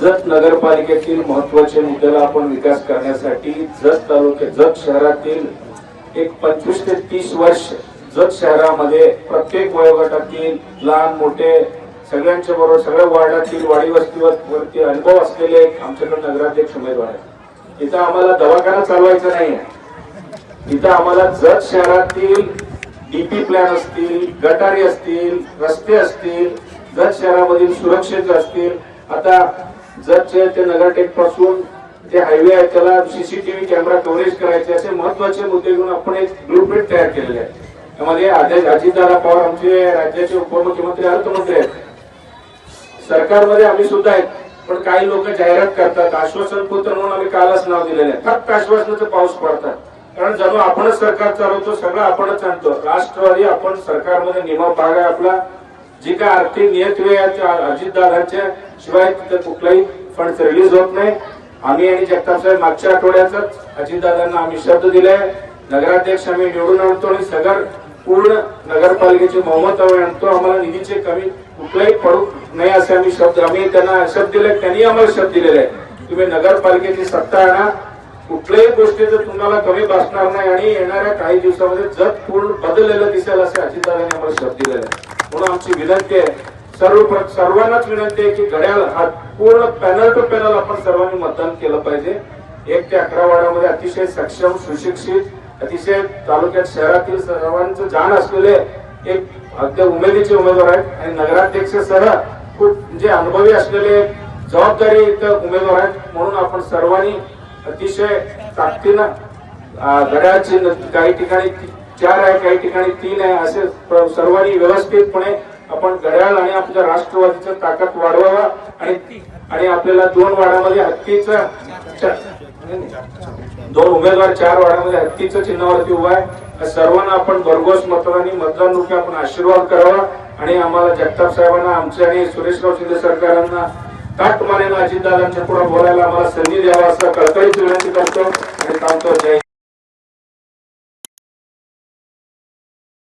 जत नगरपालिकेतील महत्त्वाच्या मुद्द्याला आपण विकास करण्यासाठी जत तालुक्या जत शहरातील एक पंचवीस ते तीस वर्ष जत शहरामध्ये प्रत्येक वयोगटातील लहान मोठे सगळ्यांच्या बरोबर सगळ्या वार्डातील वाडी वस्तीवरती अनुभव असलेले आमच्याकडे नगराध्यक्ष उमेदवार आहेत. इथं आम्हाला दवाखाना चालवायचा नाही आहे इथं आम्हाला जत शहरातील डीपी प्लॅन असतील गटारी असतील रस्ते असतील जत शहरामधील सुरक्षेचे असतील. आता जर ते नगरटेकपासून जे हायवे आहे त्याला सीसीटीव्ही कॅमेरा कव्हरेज करायचे असे महत्त्वाचे मुद्दे घेऊन आपण एक ब्लूप्रिंट तयार केलेले आहे. त्यामध्ये आदेश अजितदादा पवार आमचे राज्याचे उपमुख्यमंत्री अर्थमंत्री आहेत. सरकारमध्ये आम्ही सुद्धा आहेत पण काही लोक जाहिरात करतात आश्वासन पुत्र म्हणून आम्ही कालच नाव दिलेलं आहे. फक्त आश्वासनाचं पाऊस पडतात कारण जणू आपणच सरकार चालवतो सगळं आपणच आणतो. राष्ट्रवादी आपण सरकारमध्ये नियमा भाग आहे आपला. जी काय आर्थिक नियत अजितदादांच्या शिवाय तिथे कुठलाही फंड रिलीज होत नाही. आम्ही आणि जगताप साहेब मागच्या आठवड्यातच अजितदादांना आम्ही शब्द दिले नगराध्यक्ष आम्ही निवडून आणतो आणि सगळं पूर्ण नगरपालिकेचे मोहम्मद आणतो. आम्हाला निधीचे कमी कुठलाही पडू नाही असे आम्ही शब्द आम्ही त्यांना शब्द दिले त्यांनी आम्हाला शब्द दिलेले आहे तुम्ही नगरपालिकेची सत्ता आणा. कुठल्याही गोष्टीचं तुम्हाला कमी बसणार नाही आणि येणाऱ्या काही दिवसामध्ये जग पूर्ण बदललेलं दिसेल असे अजितदादांनी आम्हाला शब्द दिलेले आहे म्हणून आमची विनंती आहे सर्व सर्वांनाच विनंती आहे की घड्याळ हा पूर्ण पॅनल टू पॅनल आपण सर्वांनी मतदान केलं पाहिजे. एक ते अकरा वाड्यामध्ये अतिशय सक्षम सुशिक्षित अतिशय तालुक्यात शहरातील सर्वांचं जाण असलेले एक अगदी उमेदीचे उमेदवार आहेत. आणि नगराध्यक्ष सह खूप म्हणजे अनुभवी असलेले जबाबदारी उमेदवार आहेत. म्हणून आपण सर्वांनी अतिशय ताकदीनं घड्याळची काही ठिकाणी चार आहे काही ठिकाणी तीन आहे असे सर्वांनी व्यवस्थितपणे आपण घड्याळ आणि आपल्या राष्ट्रवादीचं ताकद वाढवावा आणि आणि आपल्याला दोन वाड्यामध्ये हत्तीचा दोन उमेदवार चार वाड्यामध्ये हत्तीचं चिन्हावरती उभा आहे. सर्वांना आपण भरघोस मतदानी मतदान रूपी आपण आशीर्वाद करावा आणि आम्हाला जगताप साहेबांना आमचे आणि सुरेशराव शिंदे सरकारांना ताट मानेनं अजितदादांच्या पुढे बोलायला आम्हाला संधी द्यावा असं कळकळीत विनंती करतो आणि सांगतो जय